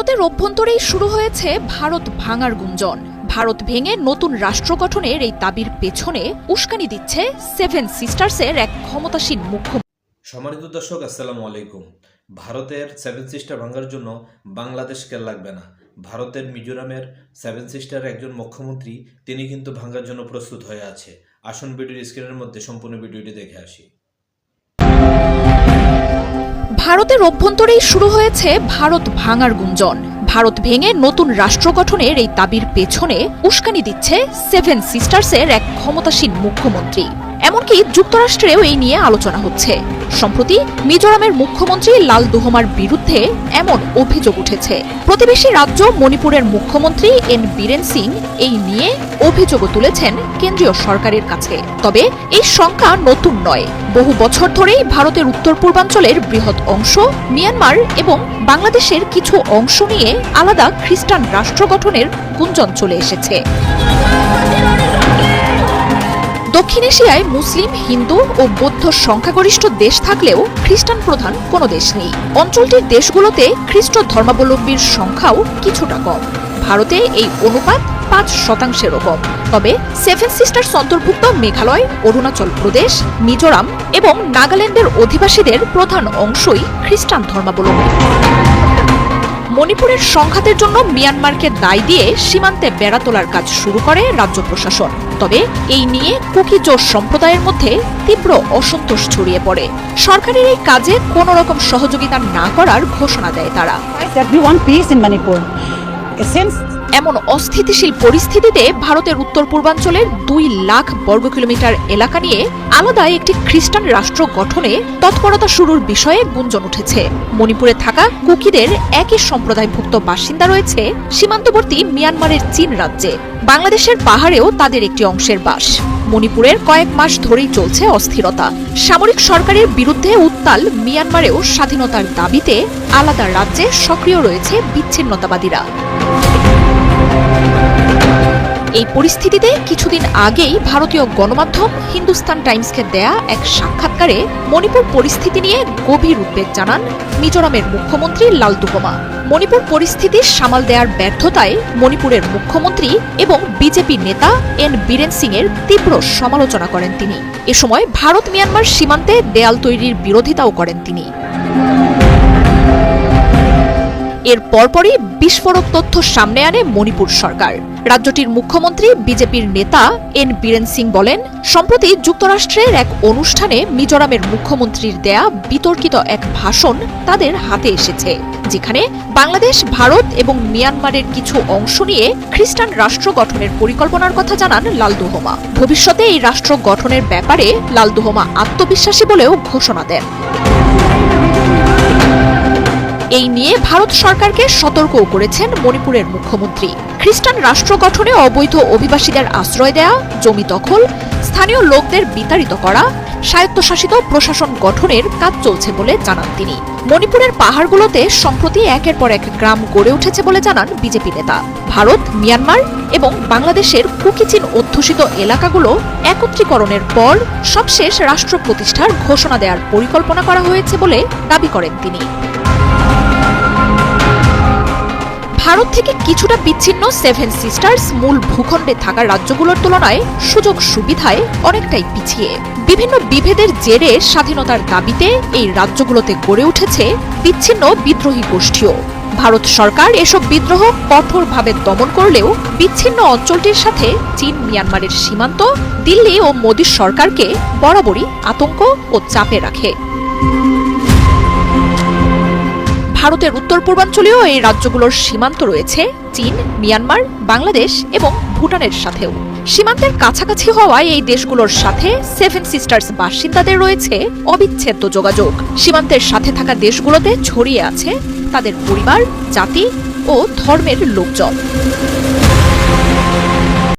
ভারতের অভ্যন্তরেই শুরু হয়েছে ভারত ভাঙার গুঞ্জন। ভারত ভেঙে নতুন রাষ্ট্র গঠনের এই দাবির পেছনে উস্কানি দিচ্ছে সেভেন সিস্টার্সের এক ক্ষমতাসীন মুখ্য সম্মানিত দর্শক, আসসালামু আলাইকুম। ভারতের সেভেন সিস্টার ভাঙার জন্য বাংলাদেশকে লাগবে না? ভারতের মিজোরামের সেভেন সিস্টার একজন মুখ্যমন্ত্রী, তিনি কিন্তু ভাঙার জন্য প্রস্তুত হয়ে আছে। আসুন ভিডিওর স্ক্রিনের মধ্যে সম্পূর্ণ ভিডিওটি দেখে আসি। ভারতের অভ্যন্তরেই শুরু হয়েছে ভারত ভাঙার গুঞ্জন। ভারত ভেঙে নতুন রাষ্ট্র গঠনের এই দাবির পেছনে উস্কানি দিচ্ছে সেভেন সিস্টার্সের এক ক্ষমতাসীন মুখ্যমন্ত্রী। এমনকি যুক্তরাষ্ট্রেও এই নিয়ে আলোচনা হচ্ছে। সম্প্রতি মিজোরামের মুখ্যমন্ত্রী লাল দুহমার বিরুদ্ধে এমন অভিযোগ উঠেছে। প্রতিবেশী রাজ্য মণিপুরের মুখ্যমন্ত্রী এন বীরেন সিং এই নিয়ে অভিযোগও তুলেছেন কেন্দ্রীয় সরকারের কাছে। তবে এই সংখ্যা নতুন নয়। বহু বছর ধরেই ভারতের উত্তর পূর্বাঞ্চলের বৃহৎ অংশ মিয়ানমার এবং বাংলাদেশের কিছু অংশ নিয়ে আলাদা খ্রিস্টান রাষ্ট্র গঠনের গুঞ্জন চলে এসেছে। দক্ষিণ এশিয়ায় মুসলিম, হিন্দু ও বৌদ্ধ সংখ্যাগরিষ্ঠ দেশ থাকলেও খ্রিস্টান প্রধান কোনো দেশ নেই। অঞ্চলটির দেশগুলোতে খ্রিস্ট ধর্মাবলম্বীর সংখ্যাও কিছুটা কম। ভারতে এই অনুপাত পাঁচ শতাংশেরও কম। তবে সেভেন সিস্টার্স অন্তর্ভুক্ত মেঘালয়, অরুণাচল প্রদেশ, মিজোরাম এবং নাগাল্যান্ডের অধিবাসীদের প্রধান অংশই খ্রিস্টান ধর্মাবলম্বী। মণিপুরের সংঘাতের জন্য মিয়ানমারকে দায় দিয়ে সীমান্তে বেড়া তোলার কাজ শুরু করে রাজ্য প্রশাসন। তবে এই নিয়ে কুকিজো সম্প্রদায়ের মধ্যে তীব্র অসন্তোষ ছড়িয়ে পড়ে। সরকারের এই কাজে কোনো রকম সহযোগিতা না করার ঘোষণা দেয় তারা। এমন অস্থিতিশীল পরিস্থিতিতে ভারতের উত্তর পূর্বাঞ্চলের দুই লাখ বর্গ কিলোমিটার এলাকা নিয়ে আলাদা একটি খ্রিস্টান রাষ্ট্র গঠনে তৎপরতা শুরুর বিষয়ে গুঞ্জন উঠেছে। মণিপুরে থাকা কুকিদের একই সম্প্রদায়ভুক্ত বাসিন্দা রয়েছে সীমান্তবর্তী মিয়ানমারের চীন রাজ্যে। বাংলাদেশের পাহাড়েও তাদের একটি অংশের বাস। মণিপুরের কয়েক মাস ধরেই চলছে অস্থিরতা। সামরিক সরকারের বিরুদ্ধে উত্তাল মিয়ানমারেও স্বাধীনতার দাবিতে আলাদা রাজ্যে সক্রিয় রয়েছে বিচ্ছিন্নতাবাদীরা। এই পরিস্থিতিতে কিছুদিন আগেই ভারতীয় গণমাধ্যম হিন্দুস্তান টাইমসকে দেয়া এক সাক্ষাৎকারে মণিপুর পরিস্থিতি নিয়ে গভীর উদ্বেগ জানান মিজোরামের মুখ্যমন্ত্রী লালতুকমা মণিপুর পরিস্থিতি সামাল দেওয়ার ব্যর্থতায় মণিপুরের মুখ্যমন্ত্রী এবং বিজেপি নেতা এন বীরেন সিং এর তীব্র সমালোচনা করেন তিনি। এ সময় ভারত মিয়ানমার সীমান্তে দেয়াল তৈরির বিরোধিতাও করেন তিনি। এর পরপরই বিস্ফোরক তথ্য সামনে আনে মণিপুর সরকার। রাজ্যটির মুখ্যমন্ত্রী, বিজেপির নেতা এন বীরেন সিং বলেন, সম্প্রতি যুক্তরাষ্ট্রের এক অনুষ্ঠানে মিজোরামের মুখ্যমন্ত্রীর দেয়া বিতর্কিত এক ভাষণ তাদের হাতে এসেছে, যেখানে বাংলাদেশ, ভারত এবং মিয়ানমারের কিছু অংশ নিয়ে খ্রিস্টান রাষ্ট্র গঠনের পরিকল্পনার কথা জানান লালদোহমা। ভবিষ্যতে এই রাষ্ট্র গঠনের ব্যাপারে লালদোহমা আত্মবিশ্বাসী বলেও ঘোষণা দেন। এই নিয়ে ভারত সরকারকে সতর্কও করেছেন মণিপুরের মুখ্যমন্ত্রী। খ্রিস্টান রাষ্ট্র গঠনে অবৈধ অভিবাসীদের আশ্রয় দেয়া, জমি দখল, স্থানীয় লোকদের বিতাড়িত করা, স্বায়ত্তশাসিত প্রশাসন গঠনের কাজ চলছে বলে জানান তিনি। মণিপুরের পাহাড়গুলোতে সম্প্রতি একের পর এক গ্রাম গড়ে উঠেছে বলে জানান বিজেপি নেতা। ভারত, মিয়ানমার এবং বাংলাদেশের কুকিচিন অধ্যুষিত এলাকাগুলো একত্রীকরণের পর সবশেষ রাষ্ট্র প্রতিষ্ঠার ঘোষণা দেওয়ার পরিকল্পনা করা হয়েছে বলে দাবি করেন তিনি। ভারত থেকে কিছুটা বিচ্ছিন্ন সেভেন সিস্টার্স মূল ভূখণ্ডে থাকা রাজ্যগুলোর তুলনায় সুযোগ সুবিধায় অনেকটাই পিছিয়ে। বিভিন্ন বিভেদের জেরে স্বাধীনতার দাবিতে এই রাজ্যগুলোতে গড়ে উঠেছে বিচ্ছিন্ন বিদ্রোহী গোষ্ঠীও। ভারত সরকার এসব বিদ্রোহ কঠোরভাবে দমন করলেও বিচ্ছিন্ন অঞ্চলটির সাথে চীন, মিয়ানমারের সীমান্ত, দিল্লি ও মোদী সরকারকে বরাবরই আতঙ্ক ও চাপে রাখে। ভারতের উত্তর পূর্বাঞ্চলীয় এই রাজ্যগুলোর সীমান্ত রয়েছে চীন, মিয়ানমার, বাংলাদেশ এবং ভুটানের সাথেও। সীমান্তের কাছাকাছি হওয়ায় এই দেশগুলোর সাথে সেভেন সিস্টার্স বাসিন্দাদের রয়েছে অবিচ্ছেদ্য যোগাযোগ। সীমান্তের সাথে থাকা দেশগুলোতে ছড়িয়ে আছে তাদের পরিবার, জাতি ও ধর্মের লোকজন।